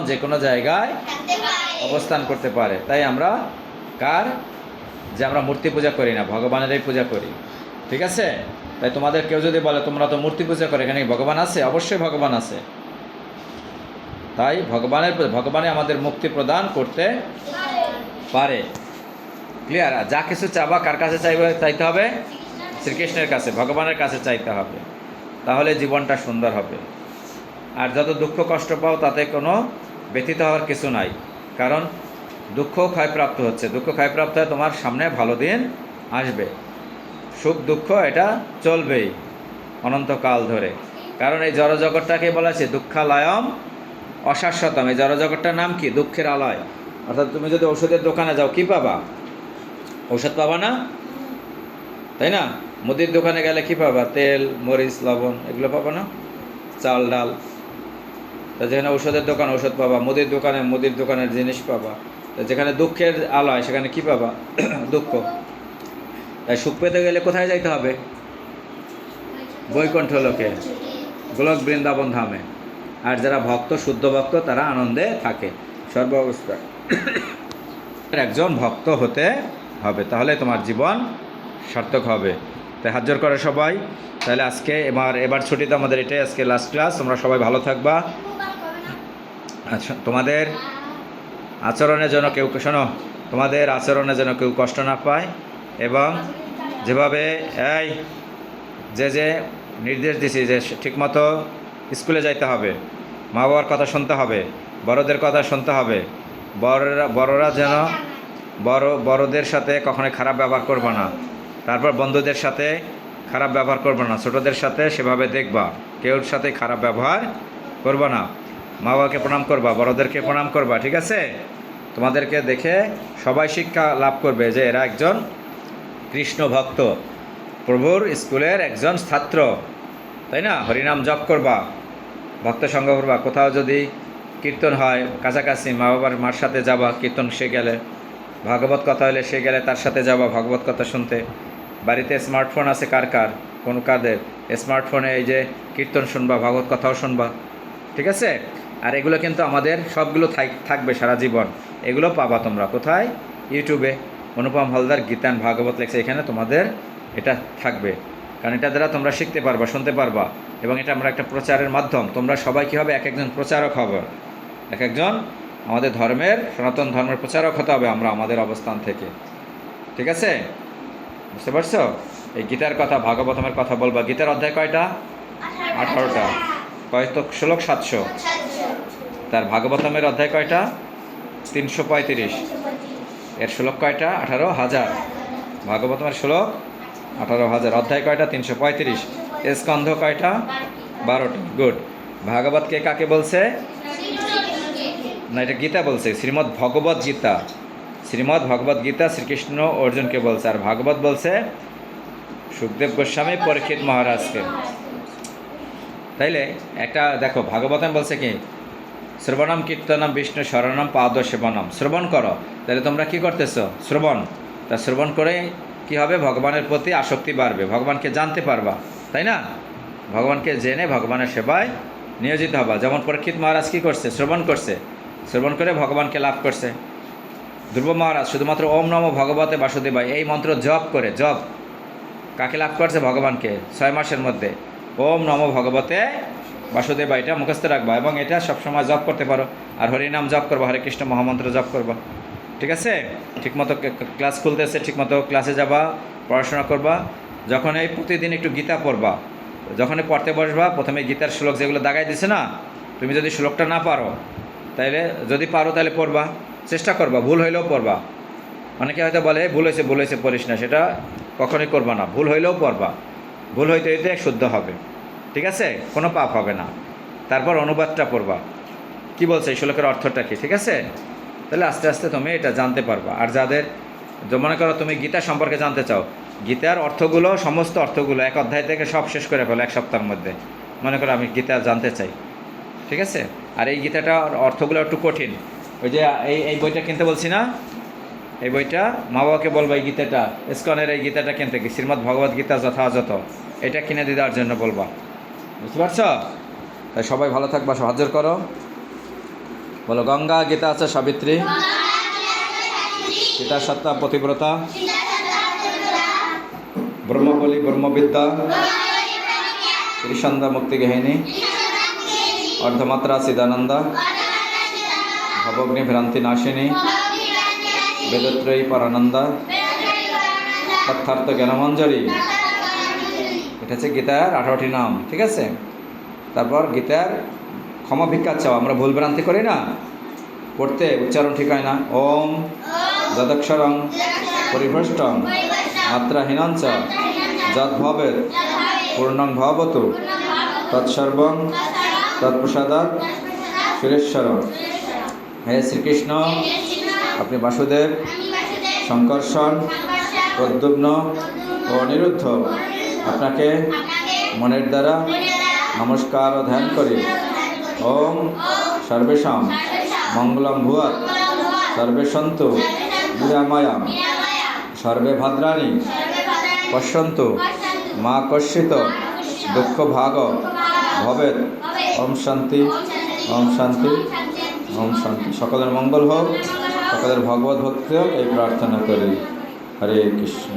যে কোনো জায়গায় অবস্থান করতে পারে। তাই আমরা কার? যে আমরা মূর্তি পূজা করি না ভগবানেরই পূজা করি। ঠিক আছে? তাই তোমাদের কেউ যদি বলে তোমরা তো মূর্তি পূজা করে এখানে ভগবান আছে? অবশ্যই ভগবান আছে। তাই ভগবানের ভগবানে আমাদের মুক্তি প্রদান করতে পারে। ক্লিয়ার যা কিছু চাবা কার কাছে চাইবে চাইতে হবে? শ্রীকৃষ্ণের কাছে ভগবানের কাছে চাইতে হবে। তাহলে জীবনটা সুন্দর হবে। আর যত দুঃখ কষ্ট পাও, তাতে কোনো ব্যথিত হওয়ার কিছু নাই। কারণ দুঃখ ক্ষয়প্রাপ্ত হচ্ছে। দুঃখ ক্ষয়প্রাপ্ত হয়ে তোমার সামনে ভালো দিন আসবে। সুখ দুঃখ এটা চলবেই অনন্তকাল ধরে। কারণ এই জড়জগৎটাকে বলা আছে দুঃখালয়ম অশাশ্বতম। এই জড়জগৎটার নাম কি? দুঃখের আলয়। অর্থাৎ তুমি যদি ওষুধের দোকানে যাও, কি পাবা? ঔষধ পাবা না? তাই না? মুদির দোকানে গেলে কি পাবা? তেল, মরিচ, লবণ, এগুলো পাবা না? চাল, ডাল। তা যেখানে ওষুধের দোকান ওষুধ পাবা। মুদির দোকানে, মুদির দোকানের জিনিস পাবা। তা যেখানে দুঃখের আলয়, সেখানে কি পাবা? দুঃখ। তাই সুখ পেতে গেলে কোথায় যাইতে হবে? বৈকণ্ঠ লোকে গোলক বৃন্দাবন ধামে আর যারা ভক্ত, শুদ্ধ ভক্ত, তারা আনন্দে থাকে। সর্ব অবস্থায় একজন ভক্ত হতে হবে, তাহলে তোমার জীবন সার্থক হবে। তাই হাত জোর করে সবাই। তাহলে আজকে এবার এবার ছুটিতে আমাদের এটাই আজকে লাস্ট ক্লাস তোমরা সবাই ভালো থাকবা। আচ্ছা তোমাদের আচরণের জন্য কেউ, শোনো, তোমাদের আচরণে যেন কেউ কষ্ট না পায় এবং যেভাবে, এই, যে যে নির্দেশ দিছি যে ঠিকমতো স্কুলে যাইতে হবে, মা বাবার কথা শুনতে হবে, বড়দের কথা শুনতে হবে, বড়রা বড়রা যেন বড়, বড়দের সাথে কখনোই খারাপ ব্যবহার করবে না, তারপর বন্ধুদের সাথে খারাপ ব্যবহার করবে না, ছোটদের সাথে সেভাবে দেখবা, কেউর সাথে খারাপ ব্যবহার করবে না। মা বাবাকে প্রণাম করবা, বড়দেরকে প্রণাম করবা, ঠিক আছে? তোমাদেরকে দেখে সবাই শিক্ষা লাভ করবে যে এরা একজন কৃষ্ণ ভক্ত। প্রভুর স্কুলের একজন ছাত্র, তাই না? হরিনাম জপ করবা, ভক্ত সঙ্গ করবা। কোথাও যদি কীর্তন হয়, কাছাকাছি মা বাবার মার সাথে যাবা, কীর্তন সে গেলে, ভাগবত কথা হলে সে গেলে তার সাথে যাবা ভাগবত কথা শুনতে। বাড়িতে স্মার্টফোন আছে কার কার? কোন কাদের? স্মার্টফোনে এই যে কীর্তন শুনবা, ভাগবত কথাও শুনবা, ঠিক আছে? আর এগুলো কিন্তু আমাদের সবগুলো থাক- থাকবে সারা জীবন। এগুলো পাবা তোমরা। কোথায়? ইউটিউবে অনুপম হলদার গীতান ভাগবত লেখছে। এখানে তোমাদের এটা থাকবে। কারণ এটা দ্বারা তোমরা শিখতে পারবা শুনতে পারবা। এবং এটা আমরা একটা প্রচারের মাধ্যম। তোমরা সবাই কী হবে? এক একজন প্রচারক হবে। এক একজন আমাদের ধর্মের সনাতন ধর্মের প্রচারক হতে হবে আমরা আমাদের অবস্থান থেকে। ঠিক আছে? বুঝতে পারছ? এই গীতার কথা ভাগবতমের কথা বলবা। গীতার অধ্যায় কয়টা? আঠারোটা। কয়তো শ্লোক সাতশো। তার ভাগবতমের অধ্যায় কয়টা? তিনশো পঁয়ত্রিশ। এর শ্লোক কয়টা? আঠারো হাজার। ভাগবতমের শ্লোক আঠারো হাজার। অধ্যায় কয়টা? তিনশো পঁয়ত্রিশ। স্কন্ধ কয়টা? বারোটা। গুড। ভাগবত কে কাকে বলছে? না, এটা গীতা বলছে। শ্রীমদ্ ভগবত গীতা। শ্রীমদ্ ভগবত গীতা শ্রীকৃষ্ণ অর্জুনকে বলছে। আর ভাগবত বলছে সুখদেব গোস্বামী, পরীক্ষিত মহারাজকে। তাইলে একটা, দেখো, ভাগবতম বলছে কি? শ্রবণম কীর্তনম বিষ্ণু শরণম পাদ সেবনম শ্রবণ করো। তাহলে তোমরা কি করতেছো? শ্রবণ। তা শ্রবণ করে কি হবে? ভগবানের প্রতি আসক্তি বাড়বে। ভগবানকে জানতে পারবা, তাই না? ভগবানকে জেনে ভগবানের সেবায় নিয়োজিত হবা। যেমন পরীক্ষিত মহারাজ কী করছে? শ্রবণ করছে। শ্রবণ করে ভগবানকে লাভ করছে। ধ্রুব মহারাজ, শুধুমাত্র ওম নম ভগবতে বাসুদেবায় এই মন্ত্র জপ করে, জপ। কাকে লাভ করছে? ভগবানকে। ছয় মাসের মধ্যে। ওম নম ভগবতে বাসুদেবা এটা মুখস্থ রাখবা এবং এটা সবসময় জপ করতে পারো। আর হরিনাম জপ করবা, হরে কৃষ্ণ মহামন্ত্র জপ করবা। ঠিক আছে? ঠিকমতো ক্লাস খুলতেছে, ঠিকমতো ক্লাসে যাবা, পড়াশোনা করবা। যখন এই প্রতিদিন একটু গীতা পড়বা যখনই পড়তে বসবা, প্রথমে গীতার শ্লোক যেগুলো দাগাই দিছে না, তুমি যদি শ্লোকটা না পারো, তাইলে যদি পারো তাহলে পড়বা, চেষ্টা করবা, ভুল হইলেও পড়বা। অনেকে হয়তো বলে ভুল হয়েছে ভুল হয়েছে পড়িস না। সেটা কখনোই করবা না, ভুল হইলেও পড়বা। ভুল হইতে হইতে শুদ্ধ হবে। ঠিক আছে? কোনো পাপ হবে না। তারপর অনুবাদটা পড়বা। কি বলছে? এই শ্লোকের অর্থটা কি? ঠিক আছে? তাহলে আস্তে আস্তে তুমি এটা জানতে পারবা। আর যাদের মনে করো তুমি গীতা সম্পর্কে জানতে চাও, গীতার অর্থগুলো, সমস্ত অর্থগুলো এক অধ্যায় থেকে সব শেষ করে ফেলো এক সপ্তাহের মধ্যে। মনে করো আমি গীতা জানতে চাই। ঠিক আছে? আর এই গীতাটার অর্থগুলো একটু কঠিন। ওই যে এই এই বইটা কিনতে বলছি না? এই বইটা, মা বাবাকে বলব এই গীতাটা। ইস্কনের এই গীতাটা কিনতে কি শ্রীমদ্ ভগবত গীতা যথাযথ। এটা কিনে দেওয়ার জন্য বলবা। বুঝতে পারছ? তাই সবাই ভালো থাকবা সাহায্য করো। বলো, গঙ্গা, গীতা আছে, সাবিত্রী? গীতা সত্তা, পতিব্রতা? ব্রহ্মবলী, ব্রহ্মবিদ্যা? ত্রিসন্ধ্যা মুক্তি গেহিনী অর্ধমাত্রা সিদানন্দা ভবগ্নি, ভ্রান্তি, নাশিনী? বেদত্রয়ী, পরানন্দা? তথার্থ, জ্ঞানমঞ্জরি? এটা হচ্ছে গীতার আঠারোটি নাম, ঠিক আছে? তারপর গীতার ক্ষমা ভিক্ষা চাও, আমরা ভুল ভ্রান্তি করি না? পড়তে উচ্চারণ ঠিক হয় না। ওম যদক্ষরং পরিভ্রষ্টং মাত্রাহীনঞ্চ যদ্ভবেত পূর্ণং ভবতু তৎসর্বং তৎপ্রসাদাৎ সুরেশ্বর। হে শ্রীকৃষ্ণ, আপনি বাসুদেব শঙ্কর্ষণ প্রদ্যুম্ন ও অনিরুদ্ধ। আপনাকে মনের দ্বারা নমস্কার ধ্যান করি। ওম সর্বেশাম মঙ্গলম ভুয়াত সর্বে সন্তু নিরাময়াম সর্বে ভদ্রাণী পশ্যন্তু মা কর্ষিত দুঃখ ভাগ ভবেত ওম শান্তি ওম শান্তি ওম শান্তি। সকলের মঙ্গল হোক, সকলের ভগবত ভক্তি হোক, এই প্রার্থনা করি। হরে কৃষ্ণ।